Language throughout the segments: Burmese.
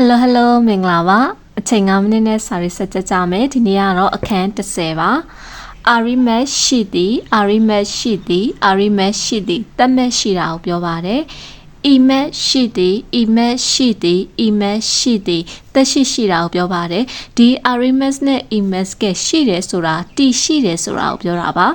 Hello Hello မင်္ဂလာပါအချိန်9မိနစ်နဲ့စာရေးဆက်ကြကြမယ်ဒီနေ့ကတော့အခန်း30ပါအာရီမက်ရှိသည်အာရီမက်ရှိသည်အာရီမက်ရှိသည်တက်မက်ရှိတာကိုပြောပါတယ်အီမက်ရှိသည်အီမက်ရှိသည်အီမက်ရှိသည်တက်ရှိရှိတာကိုပြောပါတယ်ဒီအာရီမက်နဲ့အီမက်ကရှိတယ်ဆိုတာတီရှိတယ်ဆိုတာကိုပြောတာပါ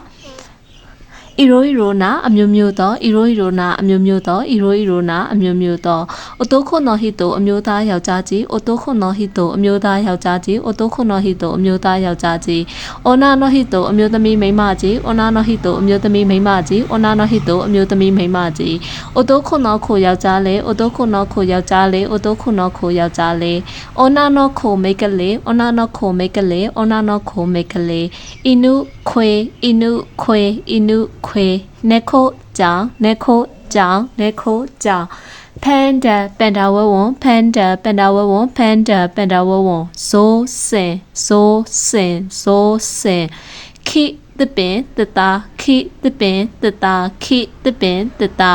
အီရိုအီရိုနာအမျိုးမျိုးသောအီရိုအီရိုနာအမျိုးမျိုးသောအီရိုအီရိုနာအမျိုးမျိုးသောအိုတိုခွန်နော်ဟီတိုအမျိုးသားယောက်ျားကြီးအိုတိုခွန်နော်ဟီတိုအမျိုးသားယောက်ျားကြီးအိုတိုခွန်နော်ဟီတိုအမျိုးသားယောက်ျားကြီးအိုနာနော်ဟီတိုအမျိုးသမီးမိန်းမကြီးအိုနာနော်ဟီတိုအမျိုးသမီးမိန်းမကြီးအိုနာနော်ဟီတိုအမျိုးသမီးမိန်းမကြီးအိုတိုခွန်နော်ခိုယောက်ျားလေးအိုတိုခွန်နော်ခိုယောက်ျားလေးအိုတိုခွန်နော်ခိုယောက်ျားလေးအိုနာနော်ခိုမိတ်ကလေးအိုနာနော်ခိုမိတ်ကလေးအိုနာနော်ခိုမိတ်ကလေးအီနုခွေအီနုခွေအီနုခွေနေခိုကြောင်နေခိုကြောင်နေခိုကြောင်ပန်ဒါပန်ဒါဝဝွန်ပန်ဒါပန်ဒါဝဝွန်ပန်ဒါပန်ဒါဝဝွန်ဇိုးစင်ဇိုးစင်ဇိုးစင်ခိ တပင်တတာခိတပင်တတာခိတပင်တတာ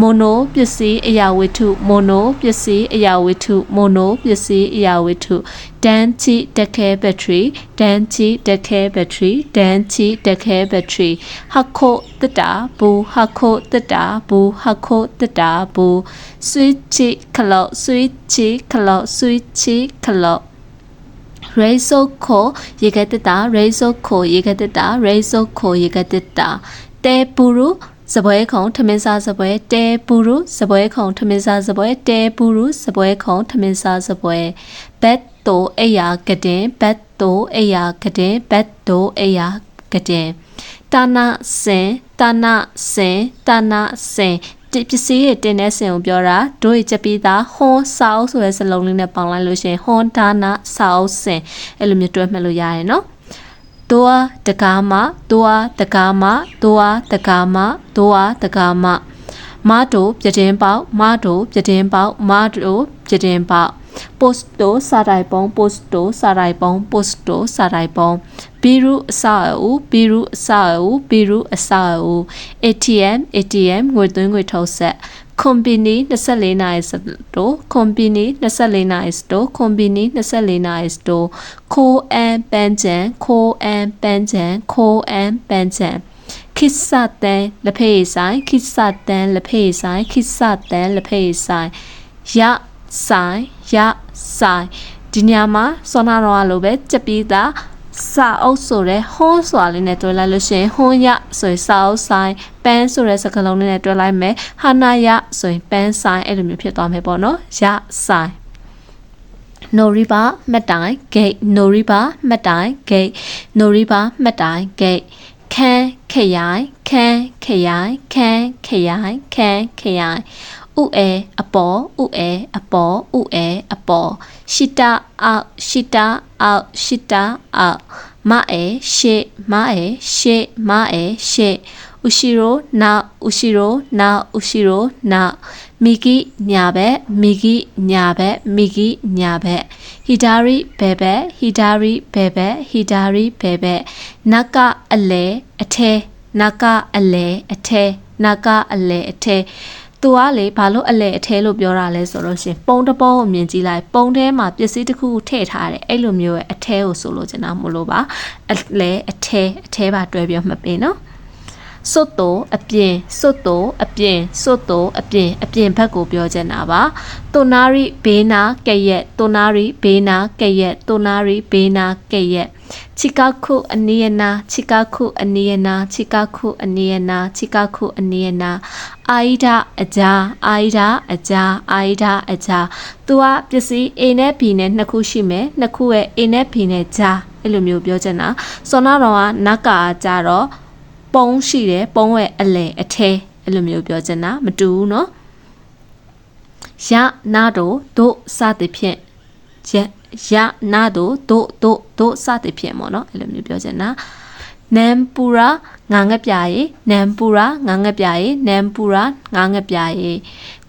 မိုနိုပစ္စည်းအရာဝတ္ထုမိုနိုပစ္စည်းအရာဝတ္ထုမိုနိုပစ္စည်းအရာဝတ္ထုဒန်ချီတက်ခဲဘက်ထရီဒန်ချီတက်ခဲဘက်ထရီဒန်ချီတက်ခဲဘက်ထရီဟခိုတတာဘူဟခိုတတာဘူဟခိုတတာဘူ switch ခလော့ switch ခလော့ switch ခလော့ Razor ကိုရေကတက်တာ Razor ကိုရေကတက်တာ Razor ကို ရေကတက်တာတဲပူရူစပွဲခုံထမင်းစားစပွဲတဲပူရူစပွဲခုံထမင်းစားစပွဲတဲပူရူစပွဲခုံထမင်းစားစပွဲဘက်တိုအိယာကတဲ့ဘက်တိုအိယာကတဲ့ဘက်တိုအိယာကတဲ့တာနာစင်တာနာစင်တာနာစင် ပစ္စည်းရဲ့တင်တဲ့စင်ကိုပြောတာတို့ရဲ့ချက်ပြီးသားဟွန်စာအုပ်ဆိုတဲ့စလုံးလေးနဲ့ပေါင်းလိုက်လို့ရှိရင်ဟွန်ဒါနာစာအုပ်စင်အဲ့လိုမျိုးတွဲမှတ်လို့ရတယ်နော်ဒိုအားတကားမဒိုအားတကားမဒိုအားတကားမဒိုအားတကားမမတို့ပြတင်းပေါက်မတို့ပြတင်းပေါက်မတို့ပြတင်းပေါက် posto စာတိုင်ပုံ posto စာတိုင်ပုံ posto စာတိုင်ပုံ ဘီရူအစအူဘီရူအစအူဘီရူအစအူ ATM ATM ငွေသွင်းငွေထုတ်ဆက် company 24နာရီစတို company 24နာရီစတို company 24နာရီစတိုခိုးအန်ပန်းချန်ခိုးအန်ပန်းချန်ခိုးအန်ပန်းချန်ခိစတန်လက်ဖေးဆိုင်ခိစတန်လက်ဖေးဆိုင်ခိစတန်လက်ဖေးဆိုင်ရဆိုင်ရဆိုင်ဒီညမှာစောနာတော်လိုပဲကြက်ပြီးသား စာအုပ်ဆိုတဲ့ဟွန်းစွာလေးနဲ့တွဲလိုက်လို့ရှိရင်ဟွန်းရဆိုရင်စာအုပ်ဆိုင်ပန်းဆိုတဲ့စကားလုံးလေးနဲ့တွဲလိုက်မယ်ဟာနာရဆိုရင်ပန်းဆိုင်အဲ့လိုမျိုးဖြစ်သွားမယ်ပေါ့နော်ရဆိုင် no river မှတ်တိုင် gate no river မှတ်တိုင် gate no river မှတ်တိုင် gate ခန်းခရိုင်ခန်းခရိုင်ခန်းခရိုင်ခန်းခရိုင် ဥအဲအပေါ်ဥအဲအပေါ်ဥအဲအပေါ်ရှီတာအောက်ရှီတာအောက်ရှီတာအောက်မအဲရှေမအဲရှေမအဲရှေဥရှိရိုနောက်ဥရှိရိုနောက်ဥရှိရိုနောက်မီဂီညာဘက်မီဂီညာဘက်မီဂီညာဘက်ဟီဒါရီဘဲဘက်ဟီဒါရီဘဲဘက်ဟီဒါရီဘဲဘက်နကအလဲအထဲနကအလဲအထဲနကအလဲအထဲ သူကလေဘာလို့အလဲအထဲလို့ပြောတာလဲဆိုလို့ရှင်ပုံတပေါကိုမြင်ကြည့်လိုက်ပုံထဲမှာပစ္စည်းတစ်ခုခုထည့်ထားတယ်အဲ့လိုမျိုးရဲ့အထဲကိုဆိုလို့ချင်တာမလို့ပါအလဲအထဲအထဲပါတွဲပြောမှတ်ပေးနော် စွတ်တိုအပြင်စွတ်တိုအပြင်စွတ်တိုအပြင်အပြင်ဘက်ကိုပြောချင်တာပါတိုနာရီဘေးနာကဲ့ရဲ့တိုနာရီဘေးနာကဲ့ရဲ့တိုနာရီဘေးနာကဲ့ရဲ့ချီကာခုအနီယနာချီကာခုအနီယနာချီကာခုအနီယနာချီကာခုအနီယနာအာဣဒအဂျာအာဣဒအဂျာအာဣဒအဂျာသူကပစ္စည်း A နဲ့ B နဲ့နှစ်ခုရှိမယ်နှစ်ခုရဲ့ A နဲ့ B နဲ့ဂျာအဲ့လိုမျိုးပြောချင်တာစောနာတော်ကနတ်ကာကြတော့ ပုံးရှိတယ်ပုံးရဲ့အလဲအထဲအဲ့လိုမျိုးပြောချင်တာမတူဘူးเนาะရနာတို့တို့စသည်ဖြင့်ရရနာတို့တို့တို့တို့စသည်ဖြင့်ပေါ့เนาะအဲ့လိုမျိုးပြောချင်တာနမ်ပူရာငါငက်ပြာရေနမ်ပူရာငါငက်ပြာရေနမ်ပူရာငါငက်ပြာရေ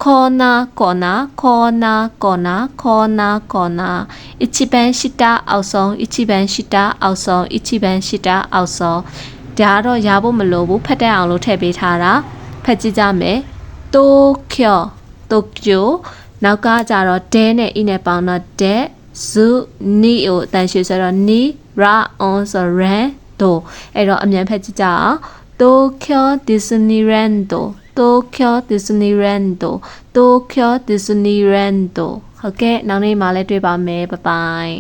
ခေါ်နာကောနာခေါ်နာကောနာခေါ်နာကောနာ一番ရှိတာအောက်ဆုံး一番ရှိတာအောက်ဆုံး一番ရှိတာအောက်ဆုံး ဒါကတော့ရဖို့မလိုဘူးဖတ်တတ်အောင်လို့ထည့်ပေးထားတာဖတ်ကြည့်ကြမယ်တိုကျိုတိုကျိုနောက်ကကြတော့ဒဲနဲ့အီနဲ့ပေါင်းတော့ဒဲဇူနီကိုအတန်ရှည်ဆိုတော့နီရာအွန်ဆိုရန်ဒိုအဲ့တော့အမြန်ဖက်ကြည့်ကြအောင်တိုကျိုဒီဇနီရန်ဒိုတိုကျိုဒီဇနီရန်ဒိုတိုကျိုဒီဇနီရန်ဒိုဟုတ်ကဲ့နောက်နေ့မှလည်းတွေ့ပါမယ်ဘိုင်ဘိုင်